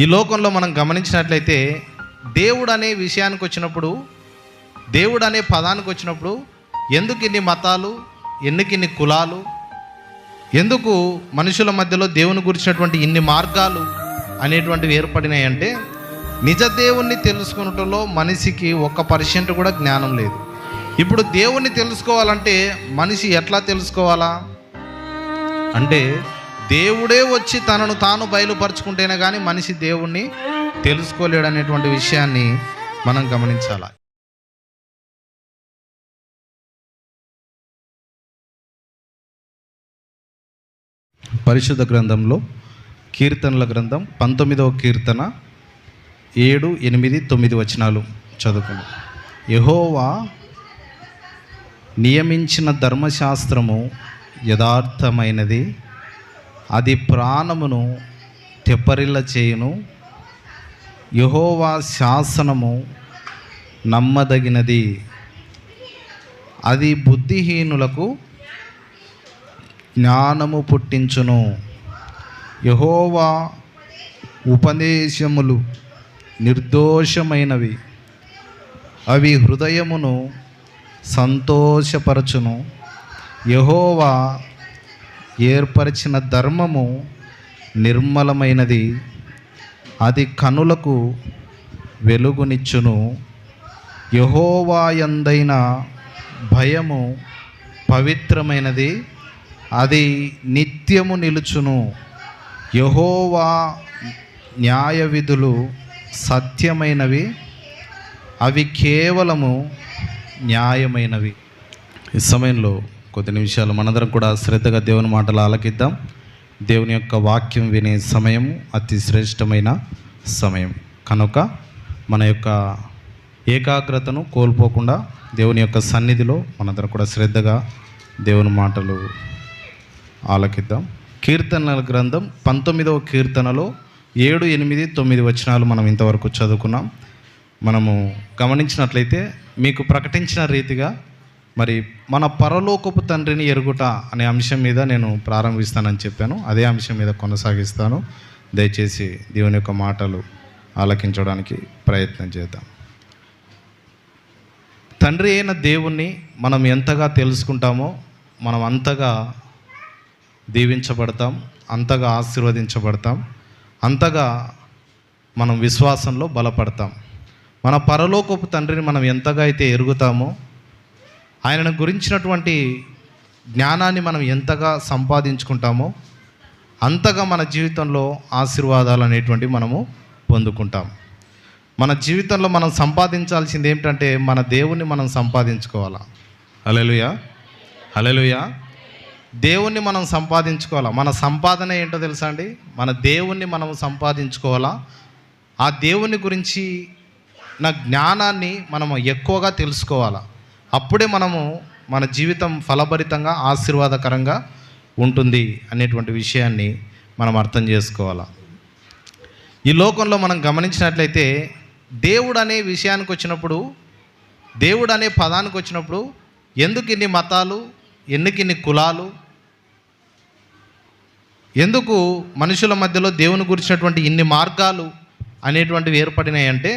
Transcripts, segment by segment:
ఈ లోకంలో మనం గమనించినట్లయితే దేవుడు అనే విషయానికి వచ్చినప్పుడు దేవుడు అనే పదానికి వచ్చినప్పుడు ఎందుకు ఇన్ని మతాలు ఎందుకు ఇన్ని కులాలు ఎందుకు మనుషుల మధ్యలో దేవుని గురించినటువంటి ఇన్ని మార్గాలు అనేటువంటివి ఏర్పడినాయంటే నిజ దేవుణ్ణి తెలుసుకున్నటంలో మనిషికి ఒక్క పర్సెంట్ కూడా జ్ఞానం లేదు. ఇప్పుడు దేవుణ్ణి తెలుసుకోవాలంటే మనిషి ఎట్లా తెలుసుకోవాలా? అంటే దేవుడే వచ్చి తనను తాను బయలుపరుచుకుంటేనే కానీ మనిషి దేవుణ్ణి తెలుసుకోలేడు అనేటువంటి విషయాన్ని మనం గమనించాలి? పరిశుద్ధ గ్రంథంలో కీర్తనల గ్రంథం పంతొమ్మిదవ కీర్తన ఏడు ఎనిమిది తొమ్మిది వచనాలు చదువుకున్నాం యహోవా నియమించిన ధర్మశాస్త్రము యథార్థమైనది అది ప్రాణమును తెప్పరిల్ల చేయును. యహోవా శాసనము నమ్మదగినది. అది బుద్ధిహీనులకు జ్ఞానము పుట్టించును. యహోవా ఉపదేశములు నిర్దోషమైనవి. అవి హృదయమును సంతోషపరచును. యహోవా ఏర్పరిచిన ధర్మము నిర్మలమైనది. అది కనులకు వెలుగునిచ్చును. యహోవాయందైన భయము పవిత్రమైనది. అది నిత్యము నిలుచును. యహోవా న్యాయ విధులు సత్యమైనవి. అవి కేవలము న్యాయమైనవి. ఈ సమయంలో కొద్ది నిమిషాలు మనందరం కూడా శ్రద్ధగా దేవుని మాటలు ఆలకిద్దాం. దేవుని యొక్క వాక్యం వినే సమయం అతి శ్రేష్టమైన సమయం. కనుక మన యొక్క ఏకాగ్రతను కోల్పోకుండా దేవుని యొక్క సన్నిధిలో మనందరం కూడా శ్రద్ధగా దేవుని మాటలు ఆలకిద్దాం. కీర్తనల గ్రంథం పంతొమ్మిదవ కీర్తనలో ఏడు ఎనిమిది తొమ్మిది వచనాలు మనం ఇంతవరకు చదువుకున్నాం. మనము గమనించినట్లయితే మీకు ప్రకటించిన రీతిగా మరి మన పరలోకపు తండ్రిని ఎరుగుట అనే అంశం మీద నేను ప్రారంభిస్తానని చెప్పాను. అదే అంశం మీద కొనసాగిస్తాను. దయచేసి దేవుని యొక్క మాటలు ఆలకించడానికి ప్రయత్నం చేద్దాం. తండ్రి అయిన దేవుణ్ణి మనం ఎంతగా తెలుసుకుంటామో మనం అంతగా దీవించబడతాం అంతగా ఆశీర్వదించబడతాం అంతగా మనం విశ్వాసంలో బలపడతాం. మన పరలోకపు తండ్రిని మనం ఎంతగా అయితే ఎరుగుతామో ఆయనను గురించినటువంటి జ్ఞానాన్ని మనం ఎంతగా సంపాదించుకుంటామో అంతగా మన జీవితంలో ఆశీర్వాదాలు అనేటువంటివి మనము పొందుకుంటాం. మన జీవితంలో మనం సంపాదించాల్సింది ఏమిటంటే మన దేవుణ్ణి మనం సంపాదించుకోవాలా. హలెలుయా హలెలుయా దేవుణ్ణి మనం సంపాదించుకోవాలా. మన సంపాదన ఏంటో తెలుసా అండి? మన దేవుణ్ణి మనం సంపాదించుకోవాలా. ఆ దేవుని గురించి నా జ్ఞానాన్ని మనం ఎక్కువగా తెలుసుకోవాలా. అప్పుడే మనము మన జీవితం ఫలభరితంగా ఆశీర్వాదకరంగా ఉంటుంది అనేటువంటి విషయాన్ని మనం అర్థం చేసుకోవాలా. ఈ లోకంలో మనం గమనించినట్లయితే దేవుడు అనే విషయానికి వచ్చినప్పుడు దేవుడు అనే పదానికి వచ్చినప్పుడు ఎందుకు ఇన్ని మతాలు ఎందుకు ఇన్ని కులాలు ఎందుకు మనుషుల మధ్యలో దేవుని గురించినటువంటి ఇన్ని మార్గాలు అనేటువంటివి ఏర్పడినాయంటే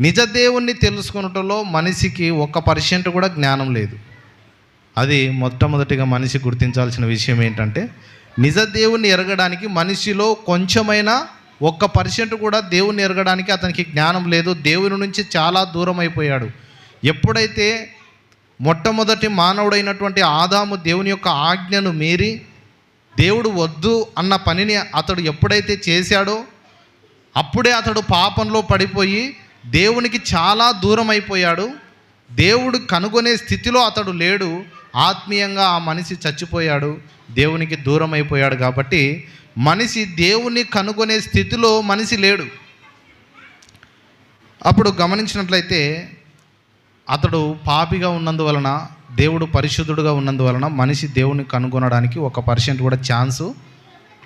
నిజ దేవుణ్ణి తెలుసుకున్నటంలో మనిషికి ఒక్క పర్సెంట్ కూడా జ్ఞానం లేదు. అది మొట్టమొదటిగా మనిషి గుర్తించాల్సిన విషయం ఏంటంటే నిజ దేవుణ్ణి ఎరగడానికి మనిషిలో కొంచెమైనా ఒక్క పర్సెంట్ కూడా దేవుణ్ణి ఎరగడానికి అతనికి జ్ఞానం లేదు. దేవుని నుంచి చాలా దూరం అయిపోయాడు ఎప్పుడైతే మొట్టమొదటి మానవుడైనటువంటి ఆదాము దేవుని యొక్క ఆజ్ఞను మీరి దేవుడు వద్దు అన్న పనిని అతడు ఎప్పుడైతే చేశాడో అప్పుడే అతడు పాపంలో పడిపోయి దేవునికి చాలా దూరం అయిపోయాడు దేవుడు కనుగొనే స్థితిలో అతడు లేడు. ఆత్మీయంగా ఆ మనిషి చచ్చిపోయాడు. దేవునికి దూరం అయిపోయాడు కాబట్టి మనిషి దేవుని కనుగొనే స్థితిలో మనిషి లేడు. అప్పుడు గమనించినట్లయితే అతడు పాపిగా ఉన్నందువలన దేవుడు పరిశుద్ధుడుగా ఉన్నందువలన మనిషి దేవుని కనుగొనడానికి ఒక పర్సెంట్ కూడా ఛాన్సు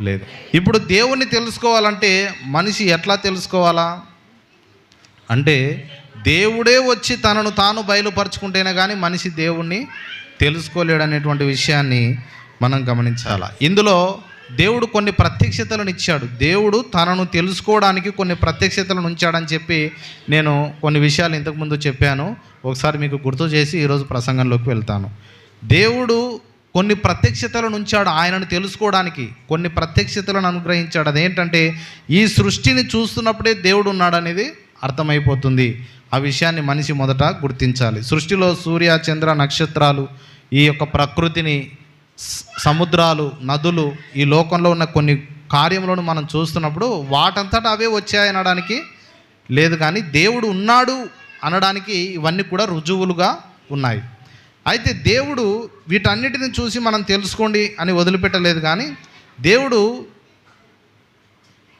లేదు. ఇప్పుడు దేవుణ్ణి తెలుసుకోవాలంటే మనిషి ఎట్లా తెలుసుకోవాలా? అంటే దేవుడే వచ్చి తనను తాను బయలుపరుచుకుంటేనే కానీ మనిషి దేవుణ్ణి తెలుసుకోలేడనేటువంటి విషయాన్ని మనం గమనించాల. ఇందులో దేవుడు కొన్ని ప్రత్యక్షతలను ఇచ్చాడు. దేవుడు తనను తెలుసుకోవడానికి కొన్ని ప్రత్యక్షతలను ఉంచాడని చెప్పి నేను కొన్ని విషయాలు ఇంతకుముందు చెప్పాను. ఒకసారి మీకు గుర్తు చేసి ఈరోజు ప్రసంగంలోకి వెళ్తాను. దేవుడు కొన్ని ప్రత్యక్షతలను ఉంచాడు ఆయనను తెలుసుకోవడానికి. కొన్ని ప్రత్యక్షతలను అనుగ్రహించాడు. అదేంటంటే ఈ సృష్టిని చూస్తున్నప్పుడే దేవుడు ఉన్నాడనేది అర్థమైపోతుంది. ఆ విషయాన్ని మనిషి మొదట గుర్తించాలి. సృష్టిలో సూర్య చంద్ర నక్షత్రాలు ఈ యొక్క ప్రకృతిని సముద్రాలు నదులు ఈ లోకంలో ఉన్న కొన్ని కార్యములను మనం చూస్తున్నప్పుడు వాటంతటా అవే వచ్చాయనడానికి లేదు కానీ దేవుడు ఉన్నాడు అనడానికి ఇవన్నీ కూడా రుజువులుగా ఉన్నాయి. అయితే దేవుడు వీటన్నిటిని చూసి మనం తెలుసుకోండి అని వదిలిపెట్టలేదు కానీ దేవుడు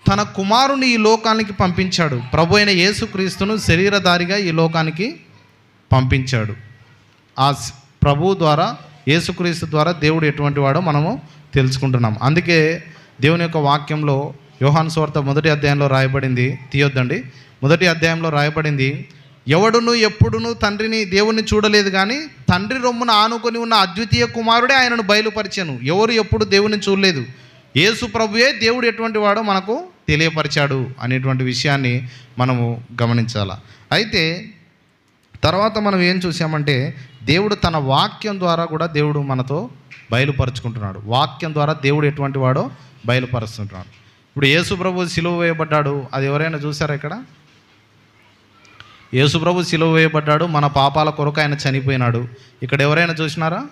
తన కుమారుని ఈ లోకానికి పంపించాడు. ప్రభు అయిన యేసుక్రీస్తును శరీరధారిగా ఈ లోకానికి పంపించాడు. ఆ ప్రభు ద్వారా యేసుక్రీస్తు ద్వారా దేవుడు ఎటువంటి వాడో మనము తెలుసుకుంటున్నాం. అందుకే దేవుని యొక్క వాక్యంలో యోహాన్ స్వార్త మొదటి అధ్యాయంలో రాయబడింది. తీయొద్దండి. మొదటి అధ్యాయంలో రాయబడింది ఎవడును ఎప్పుడును తండ్రిని దేవుణ్ణి చూడలేదు కానీ తండ్రి రొమ్మున ఆనుకొని ఉన్న అద్వితీయ కుమారుడే ఆయనను బయలుపరిచాను. ఎవరు ఎప్పుడు దేవుని చూడలేదు? యేసు ప్రభుయే దేవుడు ఎటువంటి వాడో మనకు తెలియపరిచాడు అనేటువంటి విషయాన్ని మనము గమనించాల. అయితే తర్వాత మనం ఏం చూసామంటే దేవుడు తన వాక్యం ద్వారా కూడా దేవుడు మనతో బయలుపరుచుకుంటున్నాడు. వాక్యం ద్వారా దేవుడు ఎటువంటి వాడో బయలుపరుస్తుంటున్నాడు. ఇప్పుడు యేసుప్రభు సిలువ వేయబడ్డాడు. అది ఎవరైనా చూసారా ఇక్కడ? యేసుప్రభు సిలువ వేయబడ్డాడు. మన పాపాల కొరకు ఆయన చనిపోయినాడు. ఇక్కడ ఎవరైనా చూసినారా?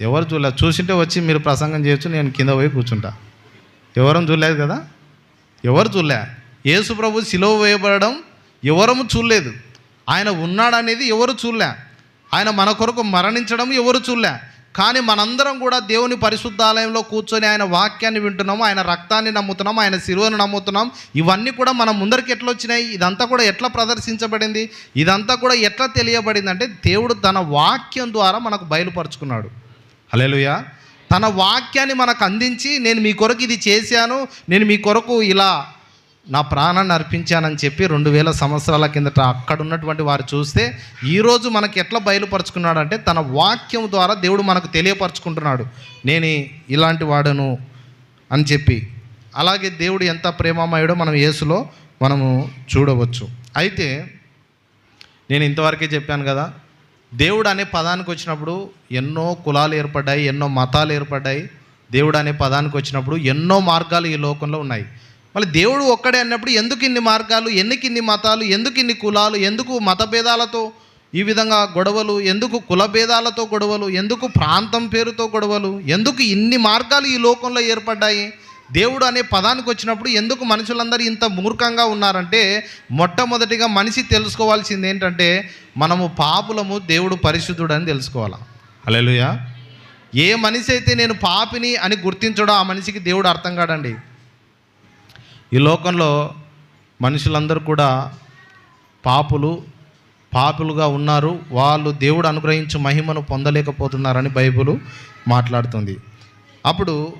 ఎవరు చూడలేదు. చూసింటే వచ్చి మీరు ప్రసంగం చేయొచ్చు. నేను కింద పోయి కూర్చుంటా. ఎవరం చూడలేదు కదా? ఎవరు చూడలే? యేసు ప్రభు సిలువ వేయబడడం ఎవరము చూడలేదు. ఆయన ఉన్నాడనేది ఎవరు చూడలే? ఆయన మన కొరకు మరణించడం ఎవరు చూడలే? కానీ మనందరం కూడా దేవుని పరిశుద్ధాలయంలో కూర్చొని ఆయన వాక్యాన్ని వింటున్నాము ఆయన రక్తాన్ని నమ్ముతున్నాం ఆయన శిలువను నమ్ముతున్నాం. ఇవన్నీ కూడా మన ముందరికి ఎట్లా వచ్చినాయి? ఇదంతా కూడా ఎట్లా ప్రదర్శించబడింది? ఇదంతా కూడా ఎట్లా తెలియబడింది అంటే దేవుడు తన వాక్యం ద్వారా మనకు బయలుపరుచుకున్నాడు. హల్లెలూయా. తన వాక్యాన్ని మనకు అందించి నేను మీ కొరకు ఇది చేశాను నేను మీ కొరకు ఇలా నా ప్రాణాన్ని అర్పించానని చెప్పి రెండు వేల సంవత్సరాల కిందట అక్కడ ఉన్నటువంటి వారు చూస్తే ఈరోజు మనకి ఎట్లా బయలుపరుచుకున్నాడంటే తన వాక్యం ద్వారా దేవుడు మనకు తెలియపరుచుకుంటున్నాడు. నేను ఇలాంటి వాడను అని చెప్పి. అలాగే దేవుడు ఎంత ప్రేమమయుడో మనం యేసులో మనము చూడవచ్చు. అయితే నేను ఇంతవరకే చెప్పాను కదా దేవుడు అనే పదానికి వచ్చినప్పుడు ఎన్నో కులాలు ఏర్పడ్డాయి ఎన్నో మతాలు ఏర్పడ్డాయి. దేవుడు అనే పదానికి వచ్చినప్పుడు ఎన్నో మార్గాలు ఈ లోకంలో ఉన్నాయి. మళ్ళీ దేవుడు ఒక్కడే అన్నప్పుడు ఎందుకు ఇన్ని మార్గాలు ఎందుకు ఇన్ని మతాలు ఎందుకు ఇన్ని కులాలు ఎందుకు మత భేదాలతో ఈ విధంగా గొడవలు ఎందుకు కుల భేదాలతో గొడవలు ఎందుకు ప్రాంతం పేరుతో గొడవలు ఎందుకు ఇన్ని మార్గాలు ఈ లోకంలో ఏర్పడ్డాయి? దేవుడు అనే పదానికి వచ్చినప్పుడు ఎందుకు మనుషులందరూ ఇంత మూర్ఖంగా ఉన్నారంటే మొట్టమొదటిగా మనిషి తెలుసుకోవాల్సింది ఏంటంటే మనము పాపులము దేవుడు పరిశుద్ధుడు అని తెలుసుకోవాలి? హల్లెలూయా. ఏ మనిషి అయితే నేను పాపిని అని గుర్తించడో ఆ మనిషికి దేవుడు అర్థం కాడండి. ఈ లోకంలో మనుషులందరూ కూడా పాపులు పాపులుగా ఉన్నారు. వాళ్ళు దేవుడు అనుగ్రహించు మహిమను పొందలేకపోతున్నారని బైబిల్ మాట్లాడుతుంది. అప్పుడు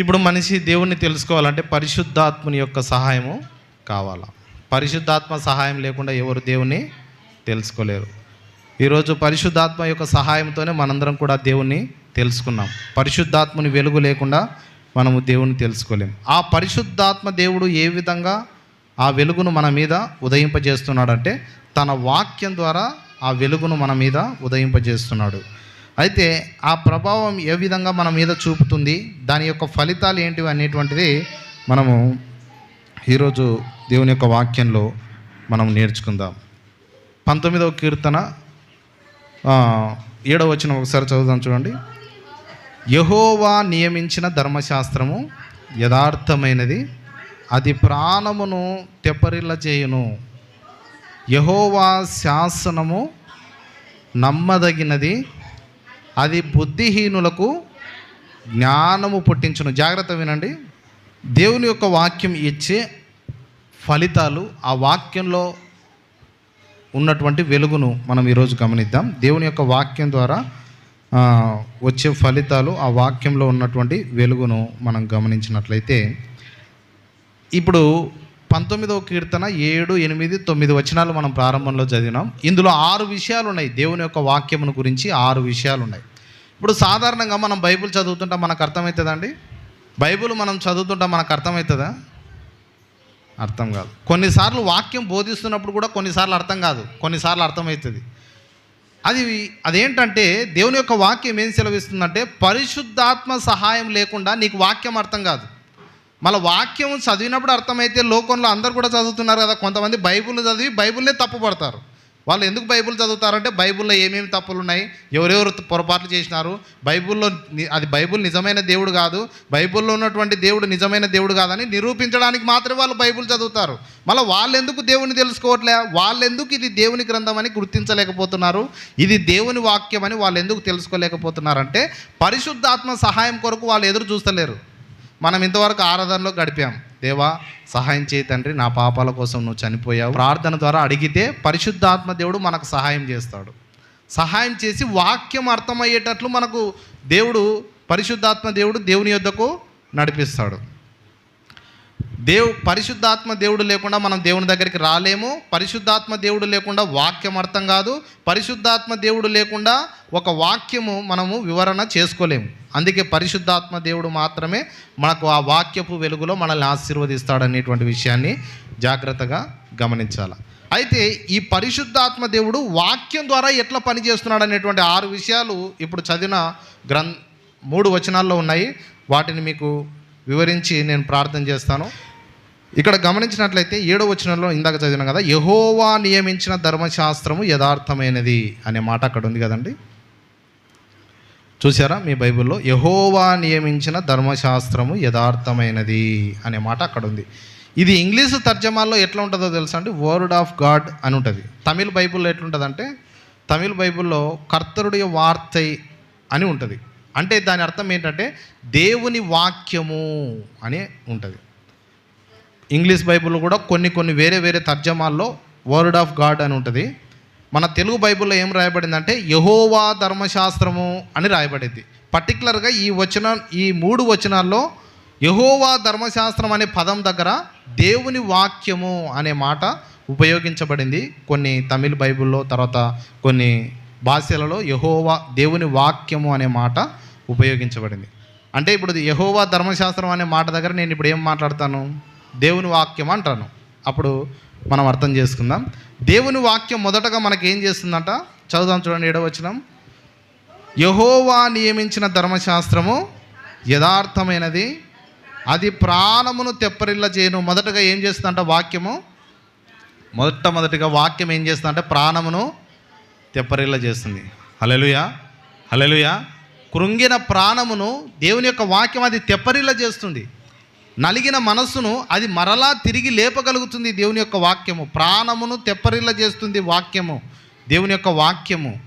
ఇప్పుడు మనిషి దేవుణ్ణి తెలుసుకోవాలంటే పరిశుద్ధాత్మని యొక్క సహాయము కావాలా? పరిశుద్ధాత్మ సహాయం లేకుండా ఎవరు దేవుణ్ణి తెలుసుకోలేరు. ఈరోజు పరిశుద్ధాత్మ యొక్క సహాయంతోనే మనందరం కూడా దేవుణ్ణి తెలుసుకున్నాం. పరిశుద్ధాత్మని వెలుగు లేకుండా మనము దేవుణ్ణి తెలుసుకోలేము ఆ పరిశుద్ధాత్మ దేవుడు ఏ విధంగా ఆ వెలుగును మన మీద ఉదయింపజేస్తున్నాడంటే తన వాక్యం ద్వారా ఆ వెలుగును మన మీద ఉదయింపజేస్తున్నాడు. అయితే ఆ ప్రభావం ఏ విధంగా మన మీద చూపుతుంది దాని యొక్క ఫలితాలు ఏంటివి అనేటువంటిది మనము ఈరోజు దేవుని యొక్క వాక్యంలో మనం నేర్చుకుందాం. పంతొమ్మిదవ కీర్తన ఏడవ వచ్చిన ఒకసారి చదువుదాం చూడండి. యహోవా నియమించిన ధర్మశాస్త్రము యథార్థమైనది అది ప్రాణమును తెప్పరిల్ల చేయును యహోవా శాసనము నమ్మదగినది అది బుద్ధిహీనులకు జ్ఞానము పుట్టించును. జాగ్రత్త వినండి. దేవుని యొక్క వాక్యం ఇచ్చే ఫలితాలు ఆ వాక్యంలో ఉన్నటువంటి వెలుగును మనం ఈరోజు గమనిద్దాం. దేవుని యొక్క వాక్యం ద్వారా వచ్చే ఫలితాలు ఆ వాక్యంలో ఉన్నటువంటి వెలుగును మనం గమనించినట్లయితే ఇప్పుడు పంతొమ్మిదవ కీర్తన ఏడు ఎనిమిది తొమ్మిది వచనాలు మనం ప్రారంభంలో చదివినాం. ఇందులో ఆరు విషయాలు ఉన్నాయి దేవుని యొక్క వాక్యమును గురించి ఆరు విషయాలు ఉన్నాయి ఇప్పుడు సాధారణంగా మనం బైబిల్ చదువుతుంటే మనకు అర్థమవుతుందండి బైబిల్ మనం చదువుతుంటే మనకు అర్థమవుతుందా? అర్థం కాదు. కొన్నిసార్లు వాక్యం బోధిస్తున్నప్పుడు కూడా కొన్నిసార్లు అర్థం కాదు. కొన్నిసార్లు అర్థమవుతుంది. అది అదేంటంటే దేవుని యొక్క వాక్యం ఏం సెలవిస్తుందంటే పరిశుద్ధాత్మ సహాయం లేకుండా నీకు వాక్యం అర్థం కాదు. మళ్ళీ వాక్యం చదివినప్పుడు అర్థమైతే లోకంలో అందరు కూడా చదువుతున్నారు కదా కొంతమంది బైబిల్ చదివి బైబిల్నే తప్పుపడతారు వాళ్ళు ఎందుకు బైబిల్ చదువుతారంటే బైబిల్లో ఏమేమి తప్పులు ఉన్నాయి ఎవరెవరు పొరపాట్లు చేసినారు బైబిల్లో అది బైబిల్ నిజమైన దేవుడు కాదు బైబిల్లో ఉన్నటువంటి దేవుడు నిజమైన దేవుడు కాదని నిరూపించడానికి మాత్రమే వాళ్ళు బైబిల్ చదువుతారు. మళ్ళీ వాళ్ళు ఎందుకు దేవుని తెలుసుకోవట్లే వాళ్ళు ఎందుకు ఇది దేవుని గ్రంథం అని గుర్తించలేకపోతున్నారు ఇది దేవుని వాక్యం అని వాళ్ళు ఎందుకు తెలుసుకోలేకపోతున్నారంటే పరిశుద్ధాత్మ సహాయం కొరకు వాళ్ళు ఎదురు చూస్తలేరు. మనం ఇంతవరకు ఆరాధనలో గడిపాం. దేవా సహాయం చేయి తండ్రి నా పాపాల కోసం నువ్వు చనిపోయావు. ప్రార్థన ద్వారా అడిగితే పరిశుద్ధాత్మ దేవుడు మనకు సహాయం చేస్తాడు. సహాయం చేసి వాక్యం అర్థమయ్యేటట్లు మనకు దేవుడు పరిశుద్ధాత్మ దేవుడు దేవుని యొద్దకు నడిపిస్తాడు. దేవు పరిశుద్ధాత్మ దేవుడు లేకుండా మనం దేవుని దగ్గరికి రాలేము. పరిశుద్ధాత్మ దేవుడు లేకుండా వాక్యం అర్థం కాదు. పరిశుద్ధాత్మ దేవుడు లేకుండా ఒక వాక్యము మనము వివరణ చేసుకోలేము. అందుకే పరిశుద్ధాత్మ దేవుడు మాత్రమే మనకు ఆ వాక్యపు వెలుగులో మనల్ని ఆశీర్వదిస్తాడనేటువంటి విషయాన్ని జాగ్రత్తగా గమనించాలి. అయితే ఈ పరిశుద్ధాత్మ దేవుడు వాక్యం ద్వారా ఎట్లా పనిచేస్తున్నాడు అనేటువంటి ఆరు విషయాలు ఇప్పుడు చదివిన గ్రం మూడు వచనాల్లో ఉన్నాయి. వాటిని మీకు వివరించి నేను ప్రార్థన చేస్తాను. ఇక్కడ గమనించినట్లయితే ఏడో వచనంలో ఇందాక చదివిన కదా యహోవా నియమించిన ధర్మశాస్త్రము యథార్థమైనది అనే మాట అక్కడ ఉంది కదండి. చూసారా మీ బైబిల్లో? యహోవా నియమించిన ధర్మశాస్త్రము యథార్థమైనది అనే మాట అక్కడ ఉంది. ఇది ఇంగ్లీషు తర్జమాల్లో ఎట్లా ఉంటుందో తెలుసా అండి? వర్డ్ ఆఫ్ గాడ్ అని ఉంటుంది. తమిళ్ బైబిల్లో ఎట్లుంటుందంటే తమిళ్ బైబిల్లో కర్తరుడి వార్తై అని ఉంటుంది. అంటే దాని అర్థం ఏంటంటే దేవుని వాక్యము అని ఉంటుంది. ఇంగ్లీష్ బైబిల్ కూడా కొన్ని కొన్ని వేరే వేరే తర్జమాల్లో వర్డ్ ఆఫ్ గాడ్ అని ఉంటుంది. మన తెలుగు బైబిల్లో ఏం రాయబడిందంటే యహోవా ధర్మశాస్త్రము అని రాయబడింది. పర్టికులర్గా ఈ వచన ఈ మూడు వచనాల్లో యహోవా ధర్మశాస్త్రం అనే పదం దగ్గర దేవుని వాక్యము అనే మాట ఉపయోగించబడింది. కొన్ని తమిళ్ బైబిల్లో తర్వాత కొన్ని భాషలలో యహోవా దేవుని వాక్యము అనే మాట ఉపయోగించబడింది. అంటే ఇప్పుడు యహోవా ధర్మశాస్త్రం అనే మాట దగ్గర నేను ఇప్పుడు ఏం మాట్లాడతాను? దేవుని వాక్యం అంటాను. అప్పుడు మనం అర్థం చేసుకుందాం. దేవుని వాక్యం మొదటగా మనకి ఏం చేస్తుందంట? చదువుదాం చూడండి ఏడవ యహోవా నియమించిన ధర్మశాస్త్రము యథార్థమైనది. అది ప్రాణమును తెప్పరిల్ల చేయను. మొదటగా ఏం చేస్తుందంట వాక్యము? మొట్టమొదటిగా వాక్యం ఏం చేస్తుందంటే ప్రాణమును తెప్పరిల్లా చేస్తుంది. హలెలుయా హలెలుయా కృంగిన ప్రాణమును దేవుని యొక్క వాక్యం అది తెప్పరిల్ల చేస్తుంది. నలిగిన మనస్సును అది మరలా తిరిగి లేపగలుగుతుంది దేవుని యొక్క వాక్యము. ప్రాణమును తెప్పరిల్ల చేస్తుంది వాక్యము. దేవుని యొక్క వాక్యము.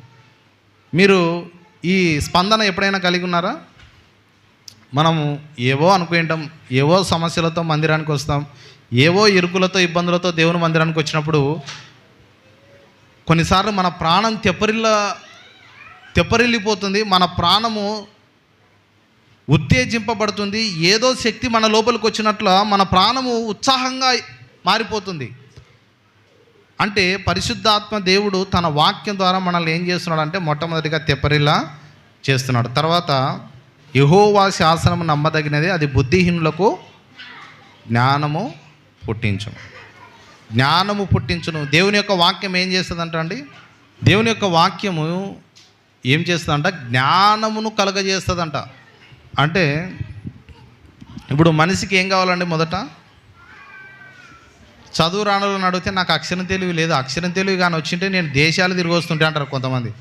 మీరు ఈ స్పందన ఎప్పుడైనా కలిగి ఉన్నారా? మనము ఏవో అనుకుంటాం ఏవో సమస్యలతో మందిరానికి వస్తాం ఏవో ఇరుకులతో ఇబ్బందులతో దేవుని మందిరానికి వచ్చినప్పుడు కొన్నిసార్లు మన ప్రాణం తెప్పరిల్ల తెప్పరిల్లిపోతుంది. మన ప్రాణము ఉత్తేజింపబడుతుంది. ఏదో శక్తి మన లోపలికి వచ్చినట్ల మన ప్రాణము ఉత్సాహంగా మారిపోతుంది. అంటే పరిశుద్ధాత్మ దేవుడు తన వాక్యం ద్వారా మనల్ని ఏం చేస్తున్నాడు అంటే మొట్టమొదటిగా తెప్పరిల్లా చేస్తున్నాడు. తర్వాత యహోవా శాసనము నమ్మదగినది అది బుద్ధిహీనులకు జ్ఞానము పుట్టించము. జ్ఞానము పుట్టించును. దేవుని యొక్క వాక్యం ఏం చేస్తుందంట అండి? దేవుని యొక్క వాక్యము ఏం చేస్తుందంట? జ్ఞానమును కలగజేస్తుందంట. అంటే ఇప్పుడు మనిషికి ఏం కావాలండి మొదట? చదువు రానులను అడిగితే నాకు అక్షరం తెలివి లేదు. అక్షరం తెలివి కానీ వచ్చింటే నేను దేశాలు తిరిగి వస్తుంటే అంటారు కొంతమంది.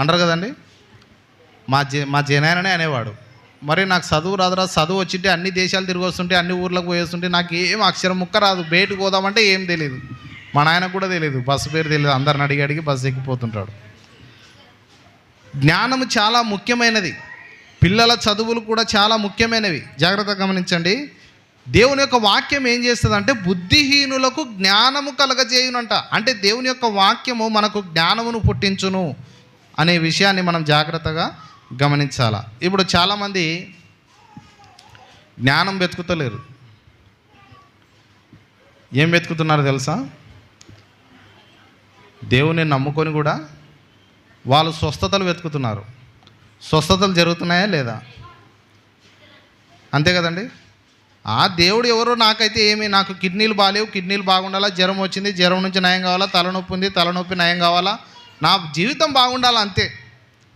అంటారు కదండి? మా జే మా జనాయననే అనేవాడు. మరి నాకు చదువు రాదురా చదువు వచ్చింటే అన్ని దేశాలు తిరిగి వస్తుంటే అన్ని ఊర్లకు పోయేస్తుంటే నాకు ఏం అక్షరం ముక్క రాదు. బయటకు పోదామంటే ఏం తెలియదు మా నాయనకు కూడా తెలియదు బస్సు పేరు తెలియదు అందరిని అడిగి అడిగి బస్సు ఎక్కిపోతుంటాడు. జ్ఞానము చాలా ముఖ్యమైనది. పిల్లల చదువులు కూడా చాలా ముఖ్యమైనవి. జాగ్రత్తగా గమనించండి. దేవుని యొక్క వాక్యం ఏం చేస్తుందంటే బుద్ధిహీనులకు జ్ఞానము కలగజేయునంట. అంటే దేవుని యొక్క వాక్యము మనకు జ్ఞానమును పుట్టించును అనే విషయాన్ని మనం జాగ్రత్తగా గమనించాల? ఇప్పుడు చాలామంది జ్ఞానం వెతుకుతలేరు. ఏం వెతుకుతున్నారో తెలుసా? దేవుని నమ్ముకొని కూడా వాళ్ళు స్వస్థతలు వెతుకుతున్నారు. స్వస్థతలు జరుగుతున్నాయా లేదా? అంతే కదండి? ఆ దేవుడు ఎవరో నాకైతే ఏమి నాకు కిడ్నీలు బాగాలేవు కిడ్నీలు బాగుండాలా జ్వరం వచ్చింది జ్వరం నుంచి నయం కావాలా తలనొప్పి ఉంది తలనొప్పి నయం కావాలా నా జీవితం బాగుండాలా అంతే.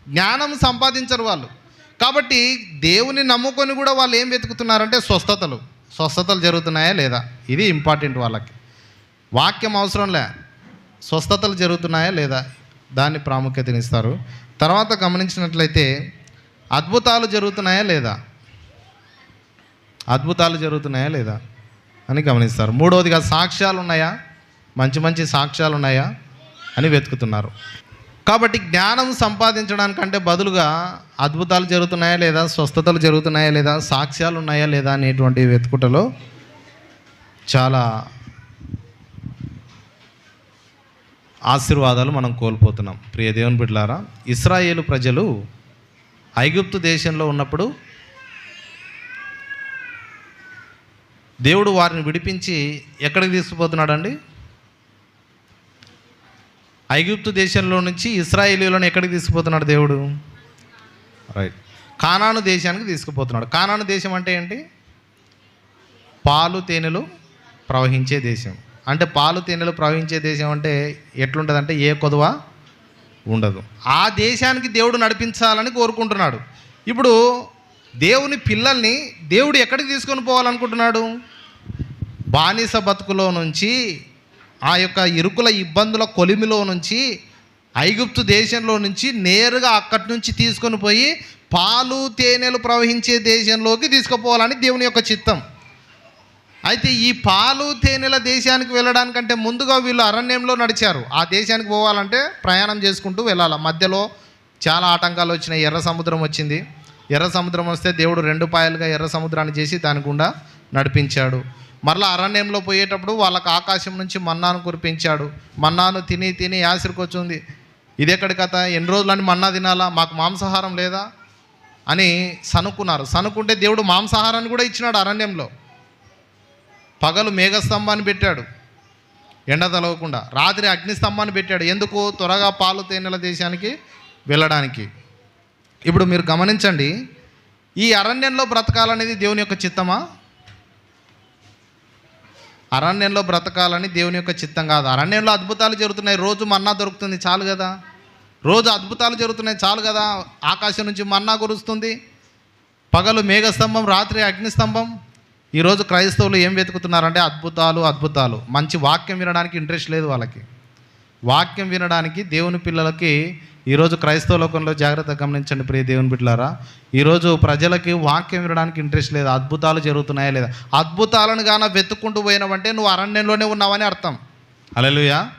జ్ఞానం సంపాదించరు వాళ్ళు. కాబట్టి దేవుని నమ్ముకొని కూడా వాళ్ళు ఏం వెతుకుతున్నారంటే స్వస్థతలు. స్వస్థతలు జరుగుతున్నాయా లేదా? ఇది ఇంపార్టెంట్ వాళ్ళకి. వాక్యం అవసరం లే. స్వస్థతలు జరుగుతున్నాయా లేదా? దాన్ని ప్రాముఖ్యతనిస్తారు. తర్వాత గమనించినట్లయితే అద్భుతాలు జరుగుతున్నాయా లేదా? అద్భుతాలు జరుగుతున్నాయా లేదా? అని గమనిస్తారు. మూడవదిగా సాక్ష్యాలు ఉన్నాయా మంచి మంచి సాక్ష్యాలు ఉన్నాయా అని వెతుకుతున్నారు. కాబట్టి జ్ఞానం సంపాదించడానికంటే బదులుగా అద్భుతాలు జరుగుతున్నాయా లేదా స్వస్థతలు జరుగుతున్నాయా లేదా సాక్ష్యాలు ఉన్నాయా లేదా అనేటువంటి వెతుకుటలో చాలా ఆశీర్వాదాలు మనం కోల్పోతున్నాం. ప్రియ దేవుని బిడ్డలారా ఇస్రాయేలు ప్రజలు ఐగుప్తు దేశంలో ఉన్నప్పుడు దేవుడు వారిని విడిపించి ఎక్కడికి తీసుకుపోతున్నాడండి? ఐగుప్తు దేశంలో నుంచి ఇస్రాయేలీలను ఎక్కడికి తీసుకుపోతున్నాడు దేవుడు? రైట్ కానాను దేశానికి తీసుకుపోతున్నాడు. కానాను దేశం అంటే ఏంటి? పాలు తేనెలు ప్రవహించే దేశం. అంటే పాలు తేనెలు ప్రవహించే దేశం అంటే ఎట్లుంటుంది అంటే ఏ కొదువ ఉండదు. ఆ దేశానికి దేవుడు నడిపించాలని కోరుకుంటున్నాడు. ఇప్పుడు దేవుని పిల్లల్ని దేవుడు ఎక్కడికి తీసుకొని పోవాలనుకుంటున్నాడు? బానిస బతుకులో నుంచి ఆ యొక్క ఇరుకుల ఇబ్బందుల కొలిమిలో నుంచి ఐగుప్తు దేశంలో నుంచి నేరుగా అక్కడి నుంచి తీసుకొని పోయి పాలు తేనెలు ప్రవహించే దేశంలోకి తీసుకుపోవాలని దేవుని యొక్క చిత్తం. అయితే ఈ పాలు తేనెల దేశానికి వెళ్ళడానికంటే ముందుగా వీళ్ళు అరణ్యంలో నడిచారు. ఆ దేశానికి పోవాలంటే ప్రయాణం చేసుకుంటూ వెళ్ళాలి. మధ్యలో చాలా ఆటంకాలు వచ్చినాయి. ఎర్ర సముద్రం వచ్చింది. ఎర్ర సముద్రం వస్తే దేవుడు రెండు పాయలుగా ఎర్ర సముద్రాన్ని చేసి దాని గుండా నడిపించాడు. మరలా అరణ్యంలో పోయేటప్పుడు వాళ్ళకు ఆకాశం నుంచి మన్నాను కురిపించాడు. మన్నాను తిని తిని యాసిరికొచ్చింది. ఇది ఎక్కడి కథ? ఎన్ని రోజులని మన్నా తినాలా? మాకు మాంసాహారం లేదా? అని సనుక్కున్నారు. సనుక్కుంటే దేవుడు మాంసాహారాన్ని కూడా ఇచ్చినాడు అరణ్యంలో. పగలు మేఘస్తంభాన్ని పెట్టాడు. ఎండ తలవకుండా. రాత్రి అగ్నిస్తంభాన్ని పెట్టాడు. ఎందుకు? త్వరగా పాలు తేనెల దేశానికి వెళ్ళడానికి. ఇప్పుడు మీరు గమనించండి. ఈ అరణ్యంలో బ్రతకాలనేది దేవుని యొక్క చిత్తమా? అరణ్యంలో బ్రతకాలని దేవుని యొక్క చిత్తం కాదు. అరణ్యంలో అద్భుతాలు జరుగుతున్నాయి. రోజు మన్నా దొరుకుతుంది. చాలు కదా. రోజు అద్భుతాలు జరుగుతున్నాయి. చాలు కదా. ఆకాశం నుంచి మన్నా కురుస్తుంది. పగలు మేఘస్తంభం రాత్రి అగ్నిస్తంభం. ఈరోజు క్రైస్తవులు ఏం వెతుకుతున్నారంటే అద్భుతాలు అద్భుతాలు. మంచి వాక్యం వినడానికి ఇంట్రెస్ట్ లేదు వాళ్ళకి. వాక్యం వినడానికి దేవుని పిల్లలకి ఈరోజు క్రైస్తవ లోకంలో జాగ్రత్త గమనించండి ప్రియ దేవుని బిడ్డలారా. ఈరోజు ప్రజలకి వాక్యం వినడానికి ఇంట్రెస్ట్ లేదు అద్భుతాలు జరుగుతున్నాయా లేదా? అద్భుతాలను గాన వెతుక్కుంటూ పోయినావంటే నువ్వు అరణ్యంలోనే ఉన్నావని అర్థం. హలలుయా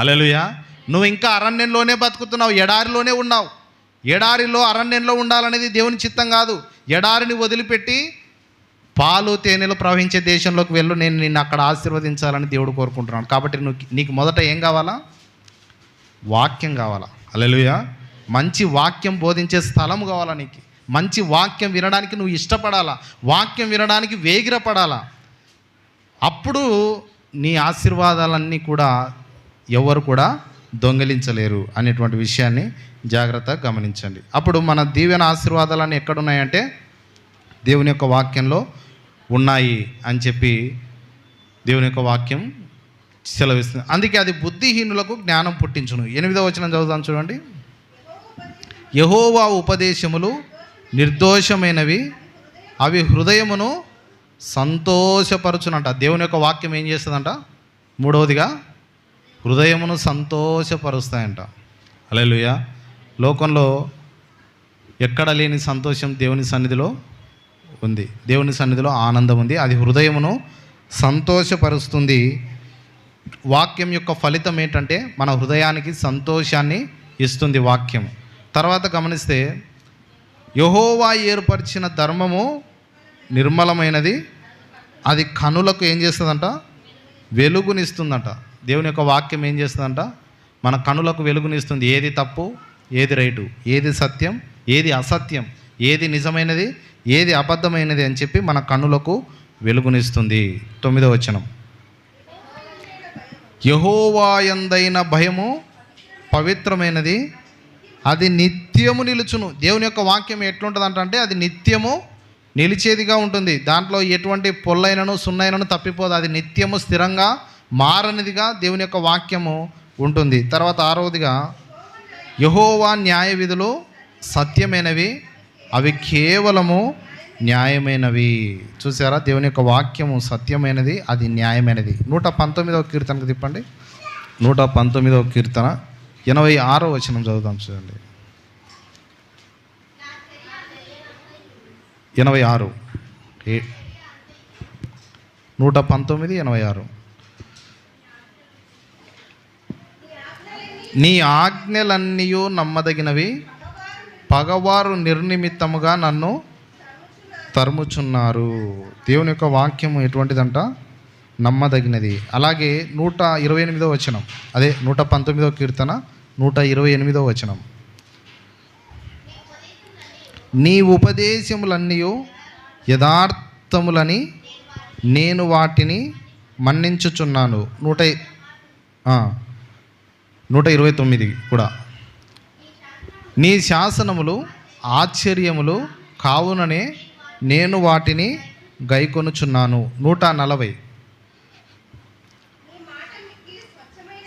హలలుయా నువ్వు ఇంకా అరణ్యంలోనే బతుకుతున్నావు ఎడారిలోనే ఉన్నావు. ఎడారిలో అరణ్యంలో ఉండాలనేది దేవుని చిత్తం కాదు. ఎడారిని వదిలిపెట్టి పాలు తేనెలు ప్రవహించే దేశంలోకి వెళ్ళు. నేను నిన్ను అక్కడ ఆశీర్వదించాలని దేవుడు కోరుకుంటున్నాను కాబట్టి నువ్వు నీకు మొదట ఏం కావాలా? వాక్యం కావాలా? అలెలుయా మంచి వాక్యం బోధించే స్థలం కావాలా నీకు? మంచి వాక్యం వినడానికి నువ్వు ఇష్టపడాలా? వాక్యం వినడానికి వేగిరపడాలా? అప్పుడు నీ ఆశీర్వాదాలన్నీ కూడా ఎవరు కూడా దొంగిలించలేరు అనేటువంటి విషయాన్ని జాగ్రత్తగా గమనించండి. అప్పుడు మన దీవెన ఆశీర్వాదాలన్నీ ఎక్కడున్నాయంటే దేవుని యొక్క వాక్యంలో ఉన్నాయి అని చెప్పి దేవుని యొక్క వాక్యం సెలవిస్తుంది. అందుకే అది బుద్ధిహీనులకు జ్ఞానం పుట్టించును. ఎనిమిదవ వచనం చదువుతాను చూడండి. యహోవా ఉపదేశములు నిర్దోషమైనవి అవి హృదయమును సంతోషపరచునంట. దేవుని యొక్క వాక్యం ఏం చేస్తుందంట? మూడవదిగా హృదయమును సంతోషపరుస్తాయంట. అలెలుయ లోకంలో ఎక్కడ లేని సంతోషం దేవుని సన్నిధిలో ఉంది. దేవుని సన్నిధిలో ఆనందం ఉంది. అది హృదయమును సంతోషపరుస్తుంది. వాక్యం యొక్క ఫలితం ఏంటంటే మన హృదయానికి సంతోషాన్ని ఇస్తుంది వాక్యం. తర్వాత గమనిస్తే యహోవా ఏర్పరిచిన ధర్మము నిర్మలమైనది. అది కనులకు ఏం చేస్తుందంట? వెలుగునిస్తుందంట. దేవుని యొక్క వాక్యం ఏం చేస్తుందంట? మన కనులకు వెలుగునిస్తుంది. ఏది తప్పు ఏది రైటు ఏది సత్యం ఏది అసత్యం ఏది నిజమైనది ఏది అబద్ధమైనది అని చెప్పి మన కన్నులకు వెలుగునిస్తుంది. తొమ్మిదో వచనం. యహోవాయందైన భయము పవిత్రమైనది. అది నిత్యము నిలుచును. దేవుని యొక్క వాక్యం ఎట్లుంటుంది అంటే అది నిత్యము నిలిచేదిగా ఉంటుంది. దాంట్లో ఎటువంటి పొల్లైనను సున్నైనను తప్పిపోదు. అది నిత్యము స్థిరంగా మారనిదిగా దేవుని యొక్క వాక్యము ఉంటుంది. తర్వాత ఆరవదిగా యహోవా న్యాయ విధులు సత్యమైనవి. అవి కేవలము న్యాయమైనవి. చూసారా? దేవుని యొక్క వాక్యము సత్యమైనది అది న్యాయమైనది. నూట పంతొమ్మిదవ కీర్తనకు తిప్పండి. నూట పంతొమ్మిదవ కీర్తన ఎనభై ఆరో వచనం చదువుతాం చూడండి. ఎనభై ఆరు. ఏ- నూట పంతొమ్మిది ఎనభై ఆరు. నీ ఆజ్ఞలన్నీ నమ్మదగినవి పగవారు నిర్నిమిత్తముగా నన్ను తరుముచున్నారు. దేవుని యొక్క వాక్యం ఎటువంటిదంట? నమ్మదగినది. అలాగే నూట ఇరవై ఎనిమిదో వచనం. అదే నూట పంతొమ్మిదో కీర్తన నూట ఇరవై ఎనిమిదో వచనం. నీ ఉపదేశములన్నీ యథార్థములని నేను వాటిని మన్నించుచున్నాను. నూట నూట ఇరవై తొమ్మిది కూడా. నీ శాసనములు ఆశ్చర్యములు కావుననే నేను వాటిని గైకొనుచున్నాను. నూట నలభై.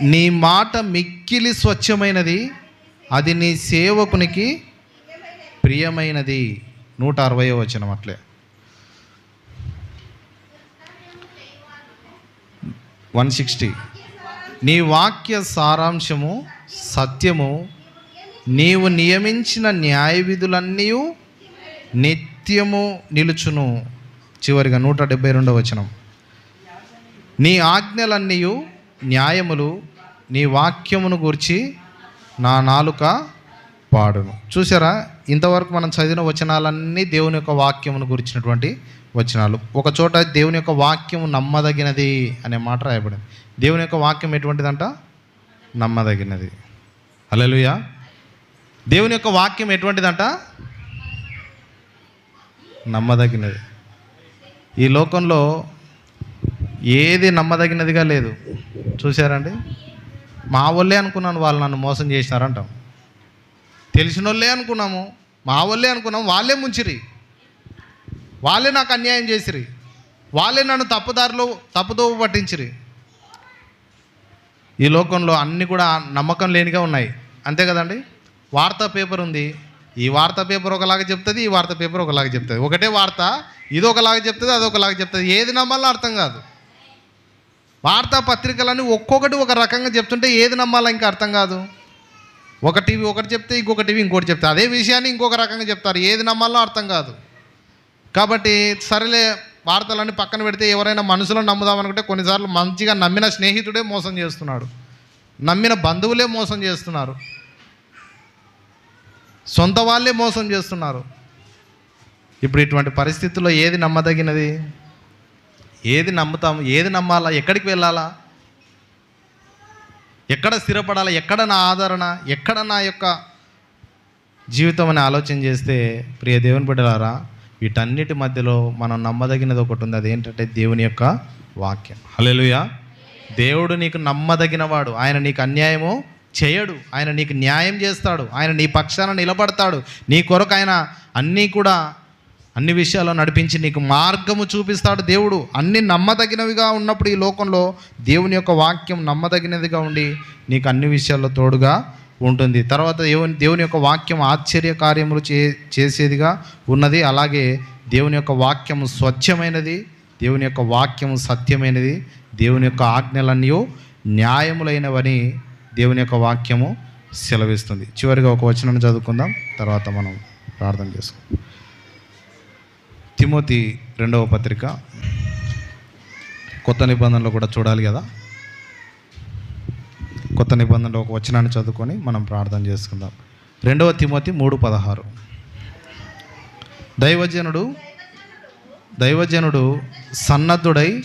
నీ మాట మిక్కిలి స్వచ్ఛమైనది అది నీ సేవకునికి ప్రియమైనది. నూట అరవై వచనం అట్లే. One sixty. నీ వాక్య సారాంశము సత్యము. నీవు నియమించిన న్యాయ విధులన్నీ నిత్యము నిలుచును. చివరిగా నూట డెబ్బై రెండవ వచనం. నీ ఆజ్ఞలన్నీయు న్యాయములు నీ వాక్యమును గూర్చి నా నాలుక పాడును. చూసారా ఇంతవరకు మనం చదివిన వచనాలన్నీ దేవుని యొక్క వాక్యమును గురించినటువంటి వచనాలు. ఒక చోట దేవుని యొక్క వాక్యము నమ్మదగినది అనే మాట రాయబడింది. దేవుని యొక్క వాక్యం ఎటువంటిదంట? నమ్మదగినది. అలలుయా దేవుని యొక్క వాక్యం ఎటువంటిదంట? నమ్మదగినది. ఈ లోకంలో ఏది నమ్మదగినదిగా లేదు. చూశారండి? మా వాళ్ళే అనుకున్నాను వాళ్ళు నన్ను మోసం చేసినారంటాం. తెలిసిన వాళ్ళే అనుకున్నాము. మా వాళ్ళే అనుకున్నాము. వాళ్ళే ముంచిరి. వాళ్ళే నాకు అన్యాయం చేసిరి. వాళ్ళే నన్ను తప్పుదారిలో తప్పుదోవ పట్టించిరి. ఈ లోకంలో అన్నీ కూడా నమ్మకం లేనిగా ఉన్నాయి. అంతే కదండి? వార్తా పేపర్ ఉంది. ఈ వార్తా పేపర్ ఒకలాగా చెప్తుంది ఈ వార్తా పేపర్ ఒకలాగా చెప్తుంది. ఒకటే వార్త ఇది ఒకలాగా చెప్తుంది అది ఒకలాగా చెప్తుంది. ఏది నమ్మాలో అర్థం కాదు. వార్తాపత్రికలన్నీ ఒక్కొక్కటి ఒక రకంగా చెప్తుంటే ఏది నమ్మాలో ఇంకా అర్థం కాదు. ఒక టీవీ ఒకటి చెప్తే ఇంకొక టీవీ ఇంకోటి చెప్తే అదే విషయాన్ని ఇంకొక రకంగా చెప్తారు. ఏది నమ్మాలో అర్థం కాదు. కాబట్టి సరేలే వార్తలన్నీ పక్కన పెడితే ఎవరైనా మనుషులను నమ్ముదామనుకుంటే కొన్నిసార్లు మంచిగా నమ్మిన స్నేహితుడే మోసం చేస్తున్నాడు. నమ్మిన బంధువులే మోసం చేస్తున్నారు. సొంత వాళ్ళే మోసం చేస్తున్నారు. ఇప్పుడు ఇటువంటి పరిస్థితుల్లో ఏది నమ్మదగినది? ఏది నమ్ముతాము? ఏది నమ్మాలా? ఎక్కడికి వెళ్ళాలా? ఎక్కడ స్థిరపడాలా? ఎక్కడ నా ఆదరణ? ఎక్కడ నా యొక్క జీవితం అని ఆలోచన చేస్తే ప్రియ దేవుని బిడ్డలారా వీటన్నిటి మధ్యలో మనం నమ్మదగినది ఒకటి ఉంది. అదేంటంటే దేవుని యొక్క వాక్యం. హల్లెలూయా. దేవుడు నీకు నమ్మదగినవాడు. ఆయన నీకు అన్యాయము చేయడు. ఆయన నీకు న్యాయం చేస్తాడు. ఆయన నీ పక్షాన నిలబడతాడు. నీ కొరకు ఆయన అన్నీ కూడా అన్ని విషయాల్లో నడిపించి నీకు మార్గము చూపిస్తాడు దేవుడు. అన్ని నమ్మదగినవిగా ఉన్నప్పుడు ఈ లోకంలో దేవుని యొక్క వాక్యం నమ్మదగినదిగా ఉండి నీకు అన్ని విషయాల్లో తోడుగా ఉంటుంది. తర్వాత దేవుని దేవుని యొక్క వాక్యం ఆశ్చర్య కార్యములు చే చేసేదిగా ఉన్నది. అలాగే దేవుని యొక్క వాక్యము స్వచ్ఛమైనది. దేవుని యొక్క వాక్యము సత్యమైనది. దేవుని యొక్క ఆజ్ఞలన్నీ న్యాయములైనవని దేవుని యొక్క వాక్యము సెలవిస్తుంది. చివరిగా ఒక వచనం చదువుకుందాం. తర్వాత మనం ప్రార్థన చేసుకుందాం. తిమోతి రెండవ పత్రిక. కొత్త నిబంధనలు కూడా చూడాలి కదా? కొత్త నిబంధనలో ఒక వచనాన్ని చదువుకొని మనం ప్రార్థన చేసుకుందాం. రెండవ తిమోతి మూడు పదహారు. దైవజనుడు దైవజనుడు సన్నద్ధుడై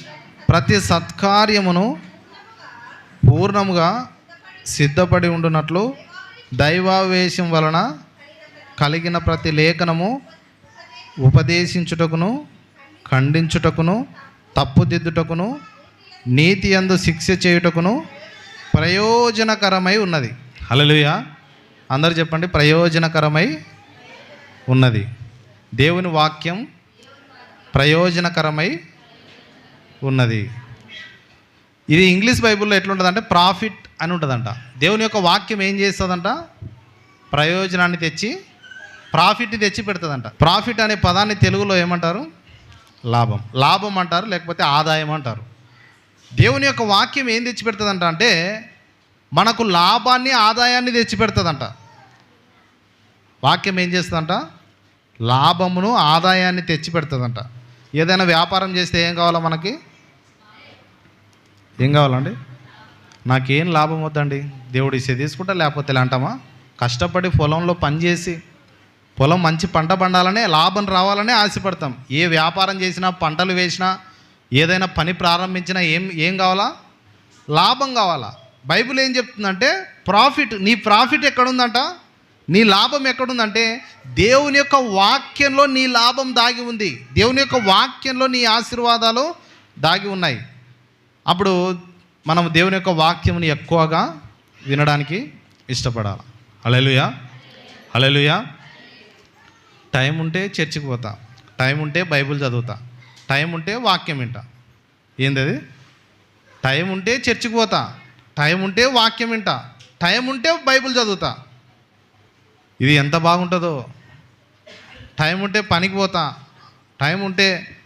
ప్రతి సత్కార్యమును పూర్ణముగా సిద్ధపడి ఉండునట్లు దైవావేశం వలన కలిగిన ప్రతి లేఖనము ఉపదేశించుటకును ఖండించుటకును తప్పుదిద్దుటకును నీతి అందు శిక్ష చేయుటకును ప్రయోజనకరమై ఉన్నది. హల్లెలూయా. అందరు చెప్పండి ప్రయోజనకరమై ఉన్నది. దేవుని వాక్యం ప్రయోజనకరమై ఉన్నది. ఇది ఇంగ్లీష్ బైబిల్లో ఎట్లుంటుందంటే ప్రాఫిట్ అని ఉంటుందంట. దేవుని యొక్క వాక్యం ఏం చేస్తుందంట? ప్రయోజనాన్ని తెచ్చి ప్రాఫిట్ని తెచ్చి పెడుతుందంట. ప్రాఫిట్ అనే పదాన్ని తెలుగులో ఏమంటారు? లాభం. లాభం అంటారు లేకపోతే ఆదాయం అంటారు. దేవుని యొక్క వాక్యం ఏం తెచ్చి పెడుతుందంట అంటే మనకు లాభాన్ని ఆదాయాన్ని తెచ్చి పెడుతుందంట. వాక్యం ఏం చేస్తుందంట? లాభమును ఆదాయాన్ని తెచ్చి పెడుతుందంట. ఏదైనా వ్యాపారం చేస్తే ఏం కావాలో మనకి? ఏం కావాలండి? నాకేం లాభం వద్దండి. దేవుడు ఇసే తీసుకుంటా లేకపోతే ఇలా అంటామా? కష్టపడి పొలంలో పనిచేసి పొలం మంచి పంట పండాలనే లాభం రావాలనే ఆశపడతాం. ఏ వ్యాపారం చేసినా పంటలు వేసినా ఏదైనా పని ప్రారంభించినా ఏం ఏం కావాలా? లాభం కావాలా? బైబిల్ ఏం చెప్తుందంటే ప్రాఫిట్ నీ ప్రాఫిట్ ఎక్కడుందంట? నీ లాభం ఎక్కడుందంటే దేవుని యొక్క వాక్యంలో నీ లాభం దాగి ఉంది. దేవుని యొక్క వాక్యంలో నీ ఆశీర్వాదాలు దాగి ఉన్నాయి. అప్పుడు మనం దేవుని యొక్క వాక్యంని ఎక్కువగా వినడానికి ఇష్టపడాలి. అలెలుయా అలెలుయా టైం ఉంటే చర్చికి పోతా. టైం ఉంటే బైబిల్ చదువుతా. టైం ఉంటే వాక్యం వింటా. ఏంది అది టైం ఉంటే చర్చికి పోతా. టైం ఉంటే వాక్యం వింటా. టైం ఉంటే బైబిల్ చదువుతా. ఇది ఎంత బాగుంటుందో. టైం ఉంటే పనికి పోతా. టైం ఉంటే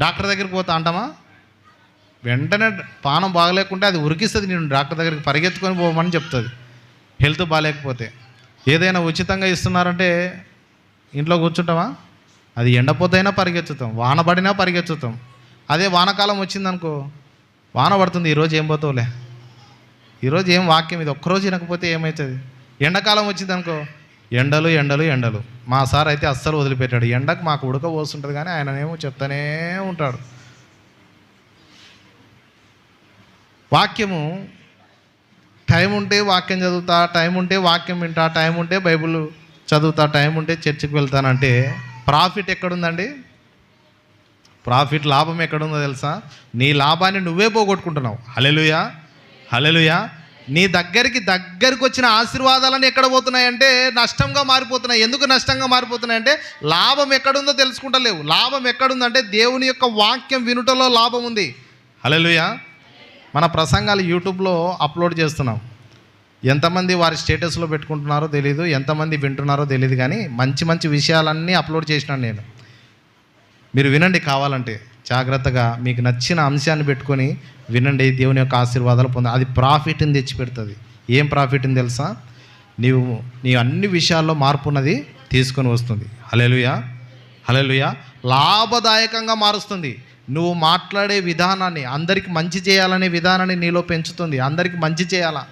డాక్టర్ దగ్గరికి పోతా అంటామా? వెంటనే పానం బాగలేకుంటే అది ఉరికిస్తుంది నేను డాక్టర్ దగ్గరికి పరిగెత్తుకొని పోమని చెప్తుంది. హెల్త్ బాగాలేకపోతే ఏదైనా ఉచితంగా ఇస్తున్నారంటే ఇంట్లో కూర్చుంటామా అది ఎండపోతైనా పరిగెత్తుతాం వాన పడినా పరిగెత్తుతాం. అదే వానకాలం వచ్చిందనుకో వాన పడుతుంది ఈరోజు ఏం పోతావులే? ఈరోజు ఏం వాక్యం ఇది? ఒక్కరోజు వినకపోతే ఏమవుతుంది ఎండాకాలం వచ్చిందనుకో ఎండలు ఎండలు ఎండలు. మా సార్ అయితే అస్సలు వదిలిపెట్టాడు. ఎండకు మాకు ఉడక పోస్తుంటుంది కానీ ఆయననేమో చెప్తానే ఉంటాడు. వాక్యము టైం ఉంటే వాక్యం చదువుతా టైం ఉంటే వాక్యం వింటా టైం ఉంటే బైబిల్ చదువుతా టైం ఉంటే చర్చికి వెళ్తానంటే ప్రాఫిట్ ఎక్కడుందండి? ప్రాఫిట్ లాభం ఎక్కడుందో తెలుసా? నీ లాభాన్ని నువ్వే పోగొట్టుకుంటున్నావు. హలెలుయా హలెలుయా నీ దగ్గరికి దగ్గరికి వచ్చిన ఆశీర్వాదాలను ఎక్కడ పోతున్నాయంటే నష్టంగా మారిపోతున్నాయి. ఎందుకు నష్టంగా మారిపోతున్నాయంటే లాభం ఎక్కడుందో తెలుసుకుంటలేవు. లాభం ఎక్కడుందంటే దేవుని యొక్క వాక్యం వినుటలో లాభం ఉంది. హలెలుయా మన ప్రసంగాలు యూట్యూబ్లో అప్లోడ్ చేస్తున్నాం. ఎంతమంది వారి స్టేటస్లో పెట్టుకుంటున్నారో తెలియదు ఎంతమంది వింటున్నారో తెలియదు కానీ మంచి మంచి విషయాలన్నీ అప్లోడ్ చేసినాను నేను. మీరు వినండి కావాలంటే జాగ్రత్తగా మీకు నచ్చిన అంశాన్ని పెట్టుకొని వినండి దేవుని యొక్క ఆశీర్వాదాలు పొంద అది ప్రాఫిట్ని తెచ్చిపెడుతుంది. ఏం ప్రాఫిట్ని తెలుసా? నీవు నీ అన్ని విషయాల్లో మార్పున్నది తీసుకొని వస్తుంది. హలెలుయా హలెలుయా లాభదాయకంగా మారుస్తుంది. నువ్వు మాట్లాడే విధానాన్ని అందరికి మంచి చేయాలనే విధానాన్ని నీలో పెంచుతుంది. అందరికి మంచి చేయాలా?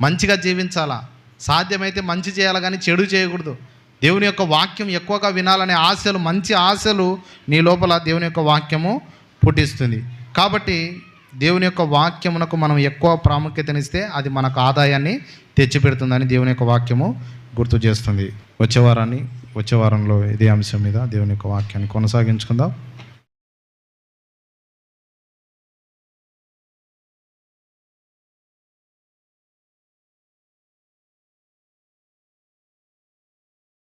మంచిగా జీవించాలా? సాధ్యమైతే మంచి చేయాలి కానీ చెడు చేయకూడదు. దేవుని యొక్క వాక్యం ఎక్కువగా వినాలనే ఆశలు మంచి ఆశలు నీ లోపల దేవుని యొక్క వాక్యము పుట్టిస్తుంది. కాబట్టి దేవుని యొక్క వాక్యమునకు మనం ఎక్కువ ప్రాముఖ్యతనిస్తే అది మనకు ఆదాయాన్ని తెచ్చిపెడుతుందని దేవుని యొక్క వాక్యము గుర్తు చేస్తుంది. వచ్చే వారాన్ని వచ్చే వారంలో ఇదే అంశం మీద దేవుని యొక్క వాక్యాన్ని కొనసాగించుకుందాం.